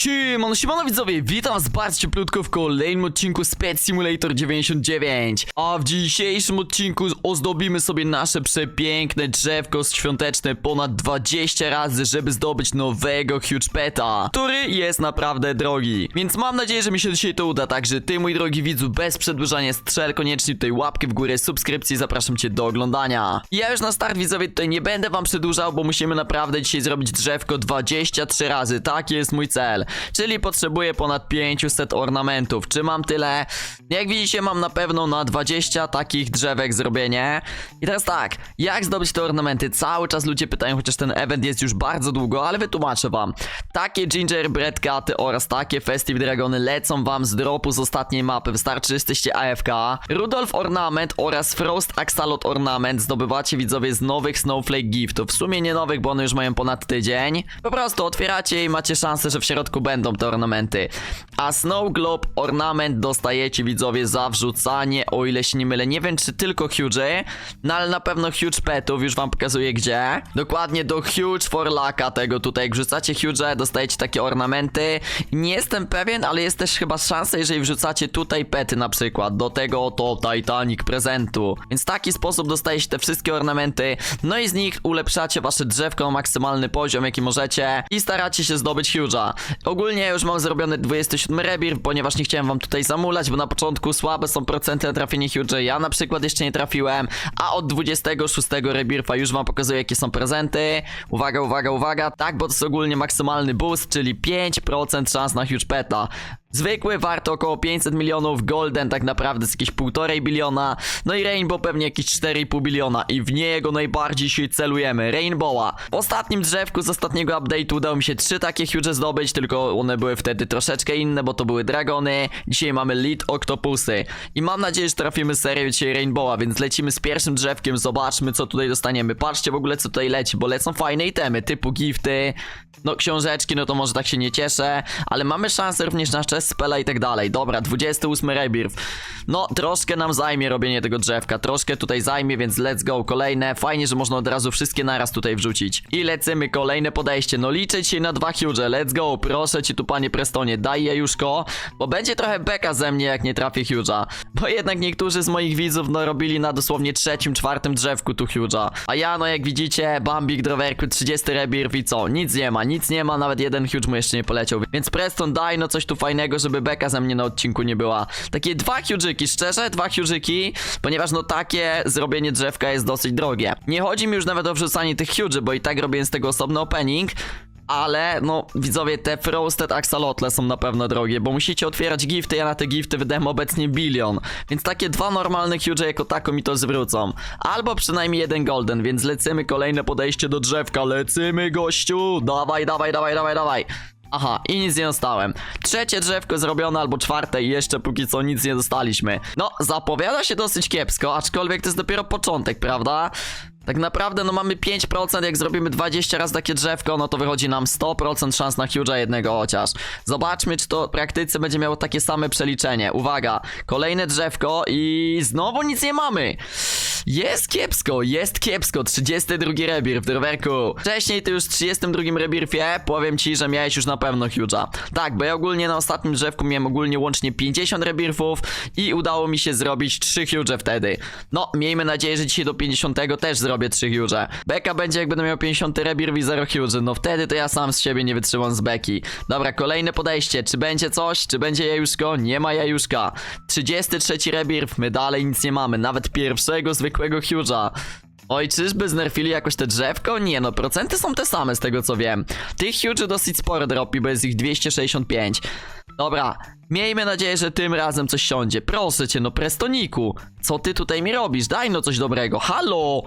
Siemano, siemano widzowie, witam was bardzo cieplutko w kolejnym odcinku Spec Simulator 99 A w dzisiejszym odcinku ozdobimy sobie nasze przepiękne drzewko świąteczne ponad 20 razy, żeby zdobyć nowego Huge Peta Który jest naprawdę drogi. Więc mam nadzieję, że mi się dzisiaj to uda, także ty mój drogi widzu, bez przedłużania strzel koniecznie tutaj łapkę w górę, subskrypcji, zapraszam cię do oglądania. Ja już na start widzowie tutaj nie będę wam przedłużał, bo musimy naprawdę dzisiaj zrobić drzewko 23 razy, taki jest mój cel Czyli potrzebuję ponad 500 ornamentów. Czy mam tyle? Jak widzicie, mam na pewno na 20 takich drzewek zrobienie. I teraz tak, jak zdobyć te ornamenty? Cały czas ludzie pytają, chociaż ten event jest już bardzo długo, ale wytłumaczę wam. Takie gingerbread cuty oraz takie festive dragony lecą wam z dropu z ostatniej mapy. Wystarczy, jesteście AFK. Rudolph Ornament oraz Frost Axolot Ornament zdobywacie widzowie z nowych Snowflake Giftów. W sumie nie nowych, bo one już mają ponad tydzień. Po prostu otwieracie i macie szansę, że w środku będą te ornamenty. A Snow Globe Ornament dostajecie widzowie za wrzucanie, o ile się nie mylę. Nie wiem czy tylko Huge, no ale na pewno Huge Petów, już wam pokazuję gdzie. Dokładnie do Huge Forlaka tego tutaj. Jak wrzucacie Huge, dostajecie takie ornamenty. Nie jestem pewien, ale jest też chyba szansa, jeżeli wrzucacie tutaj pety na przykład, do tego oto Titanic prezentu. Więc w taki sposób dostajecie te wszystkie ornamenty, no i z nich ulepszacie wasze drzewko na maksymalny poziom, jaki możecie i staracie się zdobyć Huge'a. Ogólnie już mam zrobiony 27 rebir, ponieważ nie chciałem wam tutaj zamulać, bo na początku słabe są procenty na trafienie Huge'a. Ja na przykład jeszcze nie trafiłem, a od 26 rebirfa już wam pokazuję jakie są prezenty. Uwaga, uwaga, uwaga. Tak, bo to jest ogólnie maksymalny boost, czyli 5% szans na Huge Peta. Zwykły wart około 500 milionów, Golden tak naprawdę jest jakieś 1,5 biliona, no i Rainbow pewnie jakieś 4,5 biliona i w niego najbardziej się celujemy, Rainbowa. W ostatnim drzewku z ostatniego update'u udało mi się trzy takie huge zdobyć, tylko one były wtedy troszeczkę inne, bo to były dragony, dzisiaj mamy lead octopusy i mam nadzieję, że trafimy serię dzisiaj Rainbowa, więc lecimy z pierwszym drzewkiem, zobaczmy co tutaj dostaniemy. Patrzcie w ogóle co tutaj leci, bo lecą fajne itemy, typu gifty, no książeczki, no to może tak się nie cieszę, ale mamy szansę również na chest spela i tak dalej. Dobra, 28 rebirth. No, troszkę nam zajmie robienie tego drzewka, troszkę tutaj zajmie, więc let's go. Kolejne, fajnie, że można od razu wszystkie naraz tutaj wrzucić. I lecimy, kolejne podejście. No liczę dzisiaj na dwa huge, let's go. Proszę cię tu panie Prestonie, daj jajuszko, bo będzie trochę beka ze mnie, jak nie trafię huge'a. Bo jednak niektórzy z moich widzów, no robili na dosłownie trzecim, czwartym drzewku tu huge'a. A ja, no jak widzicie, Bambik drowerku 30 rebirth i co? Nic nie ma, nic nie ma, nawet jeden huge mu jeszcze nie poleciał. Więc Preston daj no coś tu fajnego, żeby beka ze mnie na odcinku nie była. Takie dwa huge'yki, szczerze, dwa huge'yki, ponieważ no takie zrobienie drzewka jest dosyć drogie. Nie chodzi mi już nawet o wrzucanie tych huge'y, bo i tak robię z tego osobny opening, ale no widzowie te Frosted Axolotle są na pewno drogie, bo musicie otwierać gifty, ja na te gifty wydałem obecnie bilion. Więc takie dwa normalne huge jako tako mi to zwrócą. Albo przynajmniej jeden golden, więc lecimy kolejne podejście do drzewka, lecimy gościu, dawaj, dawaj, dawaj, dawaj, dawaj. Aha, i nic nie dostałem. Trzecie drzewko zrobione, albo czwarte i jeszcze póki co nic nie dostaliśmy. No, zapowiada się dosyć kiepsko, aczkolwiek to jest dopiero początek, prawda? Tak naprawdę no mamy 5%, jak zrobimy 20 razy takie drzewko, no to wychodzi nam 100% szans na huge'a jednego chociaż. Zobaczmy, czy to w praktyce będzie miało takie same przeliczenie. Uwaga, kolejne drzewko i znowu nic nie mamy. Jest kiepsko, jest kiepsko. 32 rebir w drowerku. Wcześniej ty już w 32 rebirfie powiem ci, że miałeś już na pewno huge'a. Tak, bo ja ogólnie na ostatnim drzewku miałem ogólnie łącznie 50 rebirfów i udało mi się zrobić 3 huge wtedy. No, miejmy nadzieję, że dzisiaj do 50 też zrobię 3 huge. Beka będzie jak będę miał 50 rebirf i 0 huge. No wtedy to ja sam z siebie nie wytrzymam z beki. Dobra, kolejne podejście. Czy będzie coś? Czy będzie jajuszko? Nie ma jajuszka. 33 rebirf, my dalej nic nie mamy. Nawet pierwszego zwykłego huge'a. Oj, czyżby znerfili jakoś te drzewko? Nie no, procenty są te same z tego co wiem. Tych huge dosyć sporo dropi, bo jest ich 265. Dobra, miejmy nadzieję, że tym razem coś siądzie. Proszę cię, no prestoniku. Co ty tutaj mi robisz? Daj no coś dobrego. Halo!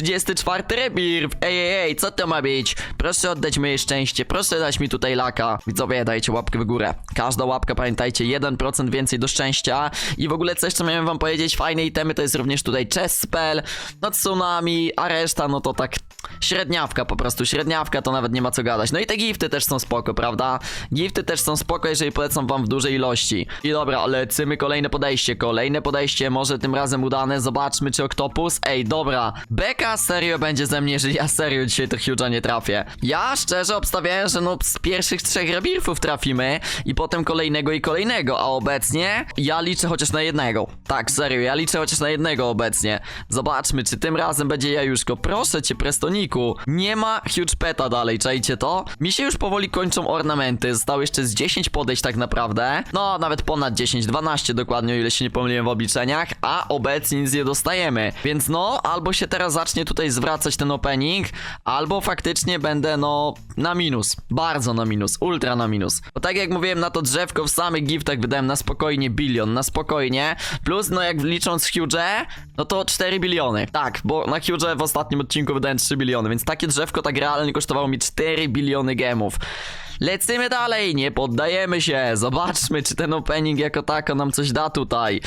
34 rebirth! Ej, ej, ej, co to ma być? Proszę oddać moje szczęście, proszę dać mi tutaj laka. Widzowie, dajcie łapkę w górę. Każda łapka, pamiętajcie, 1% więcej do szczęścia. I w ogóle coś, co miałem wam powiedzieć, fajne itemy to jest również tutaj chest spell, no tsunami, a reszta, no to tak średniawka po prostu, średniawka to nawet nie ma co gadać. No i te gifty też są spoko, prawda? Gifty też są spoko, jeżeli polecą wam w dużej ilości. I dobra, lecimy kolejne podejście, kolejne podejście, może tym razem udane, zobaczmy czy Octopus. Ej, dobra, Beka serio będzie ze mnie, jeżeli ja serio dzisiaj to Huge'a nie trafię. Ja szczerze obstawiałem, że no z pierwszych trzech rebirfów trafimy i potem kolejnego i kolejnego, a obecnie ja liczę chociaż na jednego. Tak, serio, ja liczę chociaż na jednego obecnie. Zobaczmy, czy tym razem będzie jajuszko. Proszę cię, Prestoniku. Nie ma huge peta dalej, czajcie to? Mi się już powoli kończą ornamenty. Zostało jeszcze z 10 podejść tak naprawdę. No, nawet ponad 10, 12 dokładnie, o ile się nie pomyliłem w obliczeniach, a obecnie nic nie dostajemy. Więc no, albo się teraz zacznie tutaj zwracać ten opening, albo faktycznie będę, no, na minus. Bardzo na minus, ultra na minus. Bo tak jak mówiłem, na to drzewko w samych giftach wydałem na spokojnie bilion, na spokojnie. Plus, no jak licząc Huge, no to 4 biliony. Tak, bo na Huge w ostatnim odcinku wydałem 3 biliony, więc takie drzewko tak realnie kosztowało mi 4 biliony gemów. Lecimy dalej, nie poddajemy się. Zobaczmy, czy ten opening jako tako nam coś da tutaj.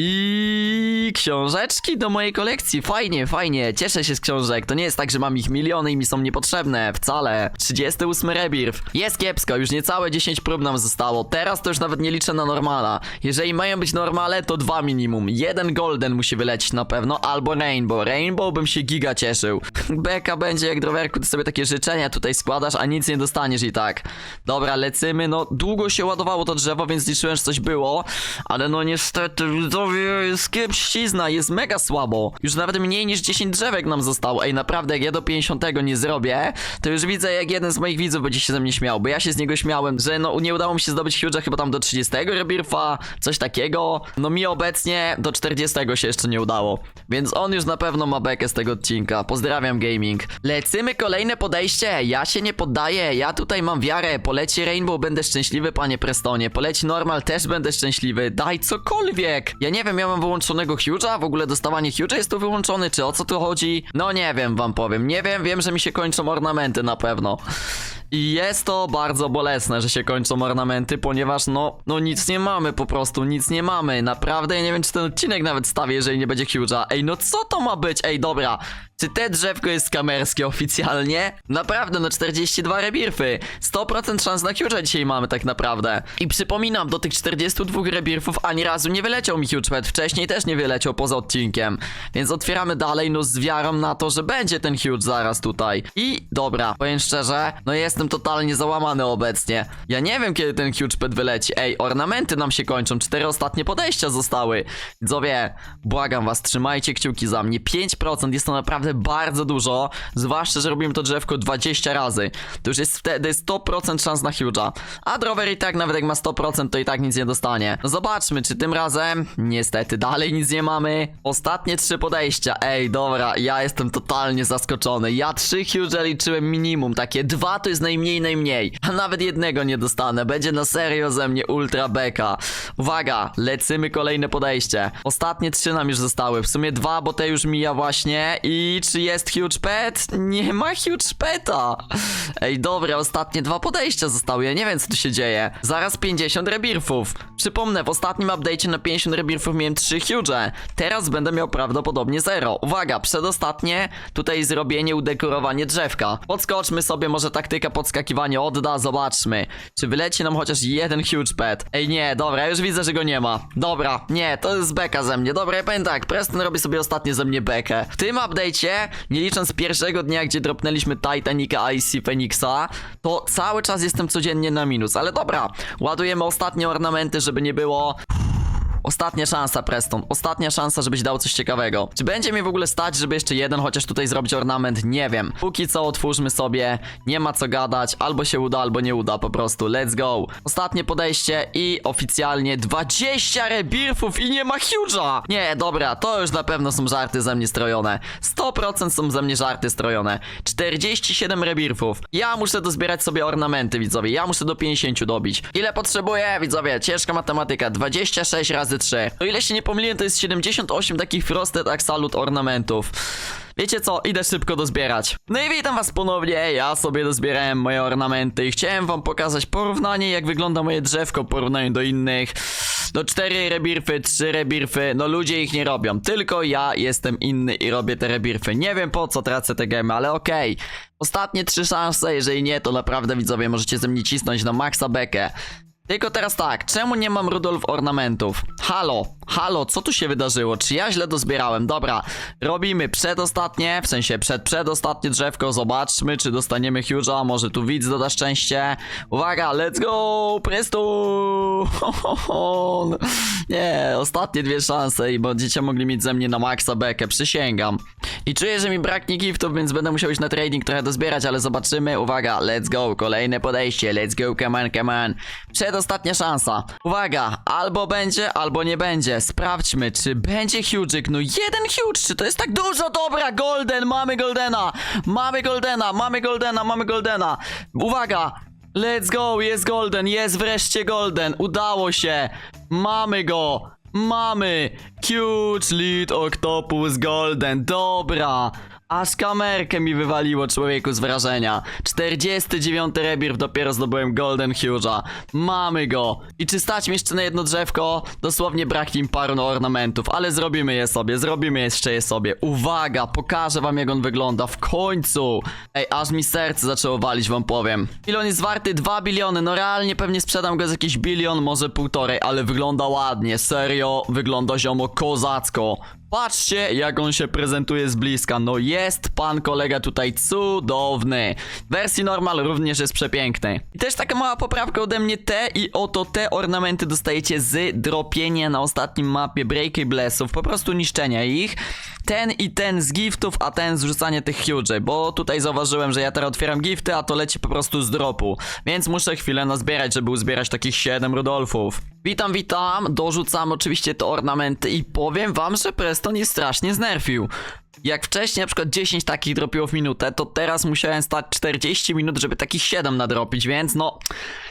I książeczki do mojej kolekcji. Fajnie, fajnie. Cieszę się z książek. To nie jest tak, że mam ich miliony i mi są niepotrzebne. Wcale. 38 rebirth. Jest kiepsko, już niecałe 10 prób nam zostało. Teraz to już nawet nie liczę na normala. Jeżeli mają być normale, to dwa minimum. Jeden golden musi wylecieć na pewno, albo rainbow. Rainbow bym się giga cieszył. Beka będzie jak drowerku, ty sobie takie życzenia tutaj składasz, a nic nie dostaniesz i tak. Dobra, lecymy. No, długo się ładowało to drzewo, więc liczyłem, że coś było. Ale no niestety, widzowie, jest kiepścizna, jest mega słabo. Już nawet mniej niż 10 drzewek nam zostało. Ej, naprawdę, jak ja do 50 nie zrobię, to już widzę, jak jeden z moich widzów będzie się ze mnie śmiał, bo ja się z niego śmiałem, że no nie udało mi się zdobyć Huge'a chyba tam do 30 rebirfa, coś takiego. No mi obecnie do 40 się jeszcze nie udało. Więc on już na pewno ma bekę z tego odcinka. Pozdrawiam gaming. Lecymy kolejne podejście. Ja się nie poddaję. Ja tutaj mam wiarę. Poleci Rainbow, będę szczęśliwy, panie Prestonie. Poleci Normal, też będę szczęśliwy. Daj cokolwiek. Ja nie wiem, ja mam wyłączonego Huge'a. W ogóle dostawanie Huge'a jest tu wyłączony, czy o co tu chodzi? No nie wiem, wam powiem. Nie wiem, wiem, że mi się kończą ornamenty na pewno. I jest to bardzo bolesne, że się kończą ornamenty, ponieważ no, no nic nie mamy po prostu, nic nie mamy. Naprawdę ja nie wiem, czy ten odcinek nawet stawię, jeżeli nie będzie Huge'a. Ej, no co to ma być? Ej, dobra. Czy te drzewko jest kamerskie oficjalnie? Naprawdę, no 42 rebirfy. 100% szans na Huge'a dzisiaj mamy tak naprawdę. I przypominam, do tych 42 rebirfów ani razu nie wyleciał mi Huge Pet. Wcześniej też nie wyleciał poza odcinkiem. Więc otwieramy dalej, no z wiarą na to, że będzie ten Huge zaraz tutaj. I dobra, powiem szczerze, no jestem totalnie załamany obecnie. Ja nie wiem, kiedy ten Huge Pet wyleci. Ej, ornamenty nam się kończą. Cztery ostatnie podejścia zostały. Widzowie, błagam was, trzymajcie kciuki za mnie. 5% jest to naprawdę bardzo dużo. Zwłaszcza, że robimy to drzewko 20 razy. To już jest wtedy 100% szans na Huge'a. A Drover i tak, nawet jak ma 100%, to i tak nic nie dostanie. No zobaczmy, czy tym razem... Niestety, dalej nic nie mamy. Ostatnie trzy podejścia. Ej, dobra, ja jestem totalnie zaskoczony. Ja trzy Huge'e liczyłem minimum. Takie dwa to jest najmniej, najmniej. A nawet jednego nie dostanę. Będzie na serio ze mnie ultra beka. Uwaga, lecymy kolejne podejście. Ostatnie trzy nam już zostały. W sumie dwa, bo te już mija właśnie. I czy jest huge pet? Nie ma huge peta. Ej, dobra, ostatnie dwa podejścia zostały. Ja nie wiem, co tu się dzieje. Zaraz 50 rebirfów. Przypomnę, w ostatnim update'cie na 50 rebirfów miałem 3 huge. Teraz będę miał prawdopodobnie 0. Uwaga, przedostatnie tutaj zrobienie, udekorowanie drzewka. Podskoczmy sobie, może taktyka podskakiwania odda, zobaczmy. Czy wyleci nam chociaż jeden huge pet? Ej, nie, dobra, już widzę, że go nie ma. Dobra, nie, to jest beka ze mnie. Dobra, ja powiem tak, Preston robi sobie ostatnio ze mnie bekę. W tym update'cie, nie licząc pierwszego dnia, gdzie dropnęliśmy Titanica IC Phoenixa, to cały czas jestem codziennie na minus. Ale dobra, ładujemy ostatnie ornamenty, żeby nie było... Ostatnia szansa, Preston. Ostatnia szansa, żebyś dał coś ciekawego. Czy będzie mi w ogóle stać, żeby jeszcze jeden chociaż tutaj zrobić ornament? Nie wiem. Póki co otwórzmy sobie. Nie ma co gadać. Albo się uda, albo nie uda po prostu. Let's go. Ostatnie podejście i oficjalnie 20 rebirfów i nie ma Huge'a. Nie, dobra, to już na pewno są żarty ze mnie strojone. 100% są ze mnie żarty strojone. 47 rebirfów. Ja muszę dozbierać sobie ornamenty, widzowie. Ja muszę do 50 dobić. Ile potrzebuję, widzowie? Ciężka matematyka. 26 razy 3. O ile się nie pomyliłem, to jest 78 takich Frosted Axalut ornamentów. Wiecie co, idę szybko dozbierać. No i witam was ponownie, ja sobie dozbierałem moje ornamenty i chciałem wam pokazać porównanie, jak wygląda moje drzewko w porównaniu do innych. No cztery rebirfy, trzy rebirfy, no ludzie ich nie robią. Tylko ja jestem inny i robię te rebirfy. Nie wiem po co tracę te gemy, ale okej. Ostatnie trzy szanse, jeżeli nie, to naprawdę widzowie możecie ze mnie cisnąć na maksa bekę. Tylko teraz tak, czemu nie mam Rudolf ornamentów? Halo, halo, co tu się wydarzyło? Czy ja źle dozbierałem? Dobra, robimy przedostatnie, w sensie przed przedostatnie drzewko, zobaczmy czy dostaniemy Huge'a, może tu widz doda szczęście. Uwaga, let's go, presto! Nie, ostatnie dwie szanse i będziecie mogli mieć ze mnie na maksa bekę, przysięgam. I czuję, że mi braknie giftów, więc będę musiał iść na trading trochę dozbierać, ale zobaczymy. Uwaga, let's go, kolejne podejście, let's go, come on, come on. Przedostatnia szansa. Uwaga, albo będzie, albo nie będzie. Sprawdźmy, czy będzie huge'ik. No jeden huge, czy to jest tak dużo? Dobra, golden, mamy goldena. Mamy goldena, mamy goldena, mamy goldena. Uwaga, let's go, jest golden, jest wreszcie golden. Udało się. Mamy go. Mamy! Huge lead Octopus Golden, dobra! Aż kamerkę mi wywaliło człowieku z wrażenia. 49 rebirth dopiero zdobyłem Golden Huge'a. Mamy go! I czy stać mi jeszcze na jedno drzewko? Dosłownie brak im paru ornamentów, ale zrobimy je sobie, zrobimy jeszcze je sobie. Uwaga, pokażę wam jak on wygląda w końcu! Ej, aż mi serce zaczęło walić, wam powiem. Ile on jest warty? 2 biliony, no realnie pewnie sprzedam go za jakiś bilion, może półtorej, ale wygląda ładnie, serio, wygląda ziomo kozacko. Patrzcie, jak on się prezentuje z bliska. No jest pan kolega tutaj cudowny. W wersji normal również jest przepiękny. I też taka mała poprawka ode mnie. Te i oto te ornamenty dostajecie z dropienia na ostatnim mapie Breakablesów. Po prostu niszczenia ich. Ten i ten z giftów, a ten zrzucanie tych huge, bo tutaj zauważyłem, że ja teraz otwieram gifty, a to leci po prostu z dropu. Więc muszę chwilę nazbierać, żeby uzbierać takich 7 Rudolfów. Witam, witam. Dorzucam oczywiście te ornamenty i powiem wam, że Preston jest strasznie znerfił. Jak wcześniej na przykład 10 takich dropiło w minutę, to teraz musiałem stać 40 minut, żeby takich 7 nadropić, więc no...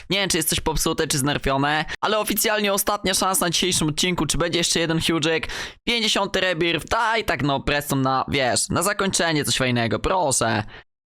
Nie wiem, czy jest coś popsute, czy znerfione, ale oficjalnie ostatnia szansa na dzisiejszym odcinku, czy będzie jeszcze jeden huge'ik, 50 rebirth, daj tak no Preston na, wiesz, na zakończenie coś fajnego, proszę.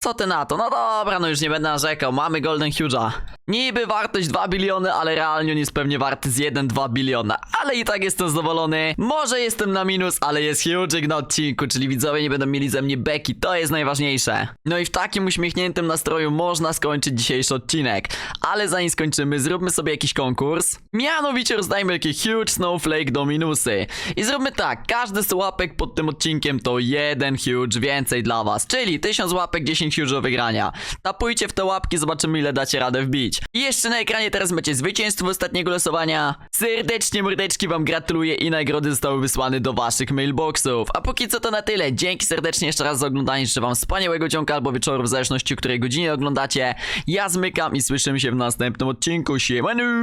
Co ty na to? No dobra, no już nie będę narzekał, mamy Golden Huge'a. Niby wartość 2 biliony, ale realnie on jest pewnie warty z 1-2 biliona. Ale i tak jestem zadowolony. Może jestem na minus, ale jest Huge'ik na odcinku, czyli widzowie nie będą mieli ze mnie beki, to jest najważniejsze. No i w takim uśmiechniętym nastroju można skończyć dzisiejszy odcinek. Ale zanim skończymy, zróbmy sobie jakiś konkurs. Mianowicie rozdajmy jakiś huge snowflake do minusy. I zróbmy tak, każdy z łapek pod tym odcinkiem to jeden huge więcej dla was. Czyli 1000 łapek, 10 huge do wygrania. Tapujcie w te łapki, zobaczymy ile dacie radę wbić. I jeszcze na ekranie teraz macie zwycięstwo ostatniego losowania. Serdecznie mordeczki wam gratuluję i nagrody zostały wysłane do waszych mailboxów. A póki co to na tyle. Dzięki serdecznie jeszcze raz za oglądanie. Życzę wam wspaniałego dzionka albo wieczoru, w zależności o której godzinie oglądacie. Ja zmykam i słyszymy się w następnym odcinku. Siemanu!